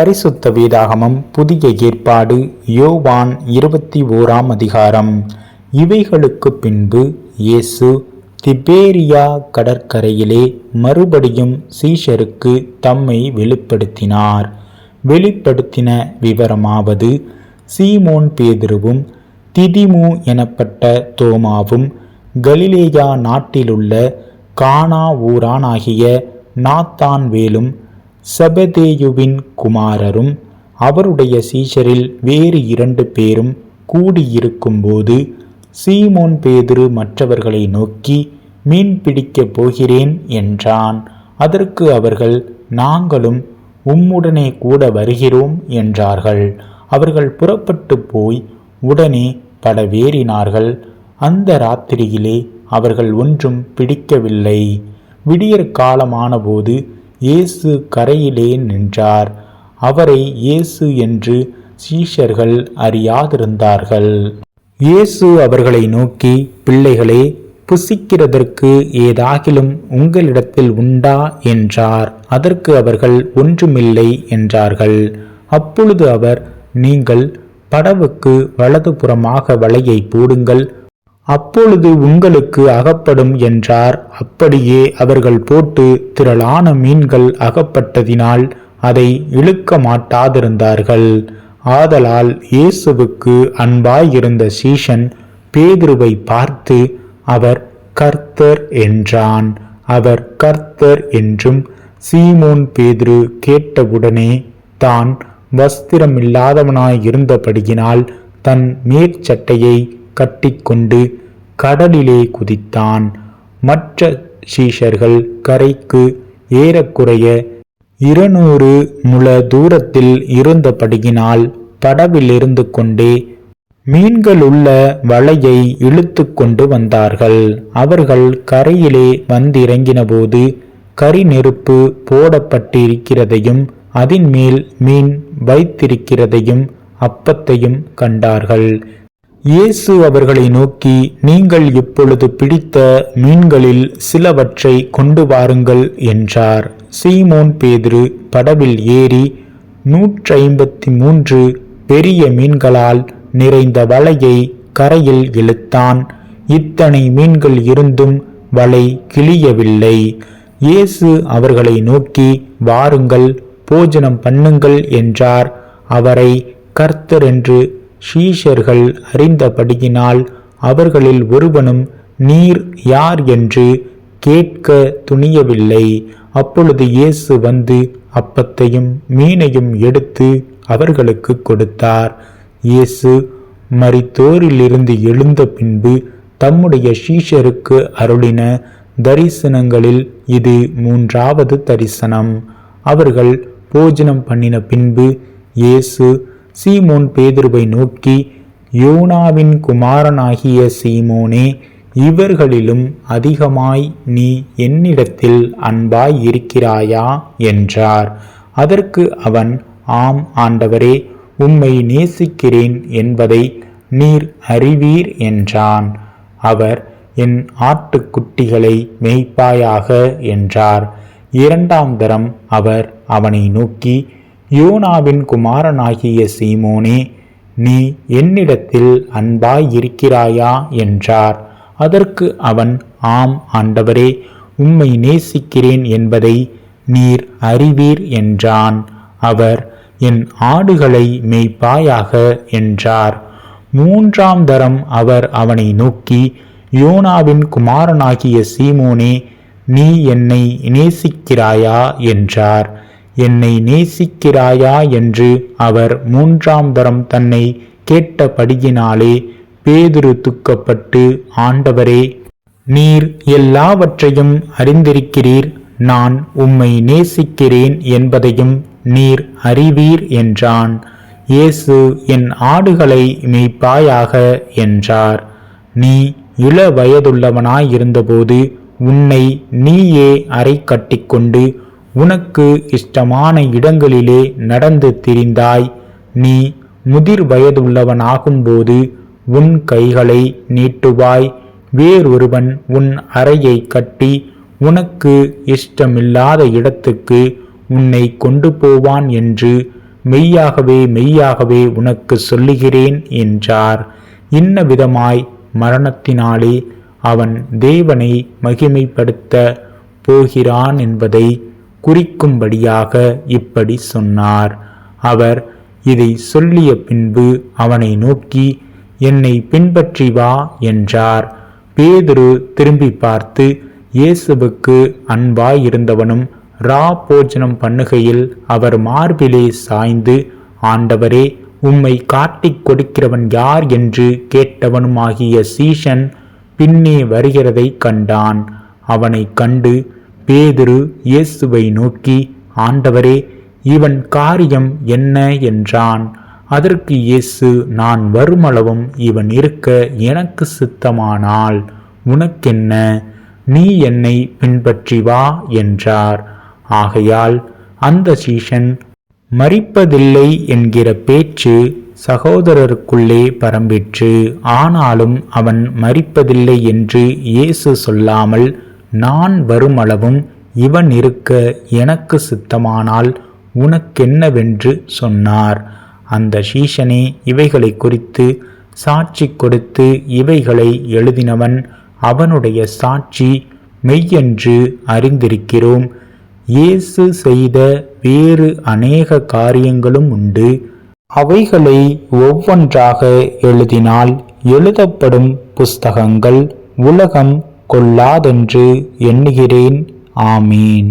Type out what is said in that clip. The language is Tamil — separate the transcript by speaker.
Speaker 1: பரிசுத்த வேதாகமம் புதிய ஏற்பாடு யோவான் இருபத்தி ஓராம் அதிகாரம். இவைகளுக்கு பின்பு இயேசு திபேரியா கடற்கரையிலே மறுபடியும் சீஷருக்கு தம்மை வெளிப்படுத்தினார். வெளிப்படுத்தின விவரமாவது சீமோன் பேதுருவும் திதிமு எனப்பட்ட தோமாவும் கலிலேயா நாட்டிலுள்ள கானா ஊரானாகிய நாத்தான் வேலும் செபதேயுவின் குமாரரும் அவருடைய சீஷரில் வேறு இரண்டு பேரும் கூடியிருக்கும்போது சீமோன் பேதுரு மற்றவர்களை நோக்கி மீன் பிடிக்கப் போகிறேன் என்றான். அதற்கு அவர்கள் நாங்களும் உம்முடனே கூட வருகிறோம் என்றார்கள். அவர்கள் புறப்பட்டு போய் உடனே படவேறினார்கள் அந்த ராத்திரியிலே அவர்கள் ஒன்றும் பிடிக்கவில்லை. விடியற் காலமானபோது இயேசு கரையிலே நின்றார். அவரை இயேசு என்று சீஷர்கள் அறியாதிருந்தார்கள். இயேசு அவர்களை நோக்கி பிள்ளைகளே புசிக்கிறதற்கு ஏதாகிலும் உங்களிடத்தில் உண்டா? என்றார். அதற்கு அவர்கள் ஒன்றுமில்லை என்றார்கள். அப்பொழுது அவர் நீங்கள் படவுக்கு வலதுபுறமாக வலையை போடுங்கள். அப்பொழுது உங்களுக்கு அகப்படும் என்றார். அப்படியே அவர்கள் போட்டு திரளான மீன்கள் அகப்பட்டதினால் அதை இழுக்க மாட்டாதிருந்தார்கள். ஆதலால் இயேசுவுக்கு அன்பாயிருந்த சீஷன் பேதுருவை பார்த்து அவர் கர்த்தர் என்றான். அவர் கர்த்தர் என்றும் சீமோன் பேதுரு கேட்டவுடனே தான் வஸ்திரமில்லாதவனாயிருந்தபடியினால் தன் மேற்சட்டையை கட்டிக்கொண்டு கடலிலே குதித்தான். மற்ற சீஷர்கள் கரைக்கு ஏறக்குறைய இருநூறு முழ தூரத்தில் இருந்தபடியினால் படவிலிருந்து கொண்டே மீன்களுள்ள வலையை இழுத்து கொண்டு வந்தார்கள். அவர்கள் கரையிலே வந்திறங்கினபோது கரி நெருப்பு போடப்பட்டிருக்கிறதையும் அதன் மேல் மீன் வைத்திருக்கிறதையும் அப்பத்தையும் கண்டார்கள். இயேசு அவர்களை நோக்கி நீங்கள் இப்பொழுது பிடித்த மீன்களில் சிலவற்றை கொண்டு வாருங்கள் என்றார். சீமோன் பேதுரு படவில் ஏறி நூற்றைம்பத்தி மூன்று பெரிய மீன்களால் நிறைந்த வலையை கரையில் இழுத்தான். இத்தனை மீன்கள் இருந்தும் வலை கிளியவில்லை. இயேசு அவர்களை நோக்கி வாருங்கள் போஜனம் பண்ணுங்கள் என்றார். அவரை கர்த்தர் என்று ஷீஷர்கள் அறிந்தபடியினால் அவர்களில் ஒருவனும் நீர் யார் என்று கேட்க துணியவில்லை. அப்பொழுது இயேசு வந்து அப்பத்தையும் மீனையும் எடுத்து அவர்களுக்கு கொடுத்தார். இயேசு மரித்தோரிலிருந்து எழுந்த பின்பு தம்முடைய ஷீஷருக்கு அருளின தரிசனங்களில் இது மூன்றாவது தரிசனம். அவர்கள் போஜனம் பண்ணின பின்பு இயேசு சீமோன் பேதுருவை நோக்கி யோனாவின் குமாரனாகிய சீமோனே இவர்களிலும் அதிகமாய் நீ என்னிடத்தில் அன்பாய் இருக்கிறாயா? என்றார். அதற்கு அவன் ஆம் ஆண்டவரே உம்மை நேசிக்கிறேன் என்பதை நீர் அறிவீர் என்றான். அவர் என் ஆட்டுக்குட்டிகளை மேய்ப்பாயாக என்றார். இரண்டாம் தரம் அவர் அவனை நோக்கி யோனாவின் குமாரனாகிய சீமோனே நீ என்னிடத்தில் அன்பாய் இருக்கிறாயா என்றார். அதற்கு அவன் ஆம் ஆண்டவரே உம்மை நேசிக்கிறேன் என்பதை நீர் அறிவீர் என்றான். அவர் என் ஆடுகளை மேய்ப்பாயாக என்றார். மூன்றாம் தரம் அவர் அவனை நோக்கி யோனாவின் குமாரனாகிய சீமோனே நீ என்னை நேசிக்கிறாயா? என்றார். என்னை நேசிக்கிறாயா என்று அவர் மூன்றாம் தரம் தன்னை கேட்டபடியினாலே பேதுரு துக்கப்பட்டு ஆண்டவரே நீர் எல்லாவற்றையும் அறிந்திருக்கிறீர். நான் உம்மை நேசிக்கிறேன் என்பதையும் நீர் அறிவீர் என்றான். இயேசு என் ஆடுகளை மெய்ப்பாயாக என்றார். நீ இள வயதுள்ளவனாயிருந்தபோது உன்னை நீயே அறை கட்டிக்கொண்டு உனக்கு இஷ்டமான இடங்களிலே நடந்து திரிந்தாய். நீ முதிர் வயதுள்ளவனாகும்போது உன் கைகளை நீட்டுவாய். வேறொருவன் உன் அறையை கட்டி உனக்கு இஷ்டமில்லாத இடத்துக்கு உன்னை கொண்டு போவான் என்று மெய்யாகவே மெய்யாகவே உனக்கு சொல்லுகிறேன் என்றார். இன்ன விதமாய் மரணத்தினாலே அவன் தேவனை மகிமைப்படுத்த போகிறான் என்பதை குறிக்கும்படியாக இப்படி சொன்னார். அவர் இதை சொல்லிய பின்பு அவனை நோக்கி என்னை பின்பற்றி வா என்றார். பேதுரு திரும்பி பார்த்து இயேசுவுக்கு அன்பாயிருந்தவனும் ரா போஜனம் பண்ணுகையில் அவர் மார்பிலே சாய்ந்து ஆண்டவரே உம்மை காட்டிக் கொடுக்கிறவன் யார் என்று கேட்டவனுமாகிய சீஷன் பின்னே வருகிறதை கண்டான். அவனை கண்டு பேதுரு இயேசுவை நோக்கி ஆண்டவரே இவன் காரியம் என்ன என்றான்? அதற்கு இயேசு நான் வருமளவும் இவன் இருக்க எனக்கு சித்தமானால் உனக்கென்ன? நீ என்னை பின்பற்றி வா என்றார். ஆகையால் அந்த சீஷன் மறிப்பதில்லை என்கிற பேச்சு சகோதரருக்குள்ளே பரம்பிற்று. ஆனாலும் அவன் மறிப்பதில்லை என்று இயேசு சொல்லாமல் நான் வருமளவும் இவன் இருக்க எனக்கு சித்தமானால் உனக்கென்னவென்று சொன்னார். அந்த சீஷனே இவைகளை குறித்து சாட்சி கொடுத்து இவைகளை எழுதினவன் அவனுடைய சாட்சி மெய்யென்று அறிந்திருக்கிறோம். இயேசு செய்த வேறு அநேக காரியங்களும் உண்டு. அவைகளை ஒவ்வொன்றாக எழுதினால் எழுதப்படும் புஸ்தகங்கள் உலகம் கொள்ளாதென்று எண்ணுகிறேன். ஆமீன்.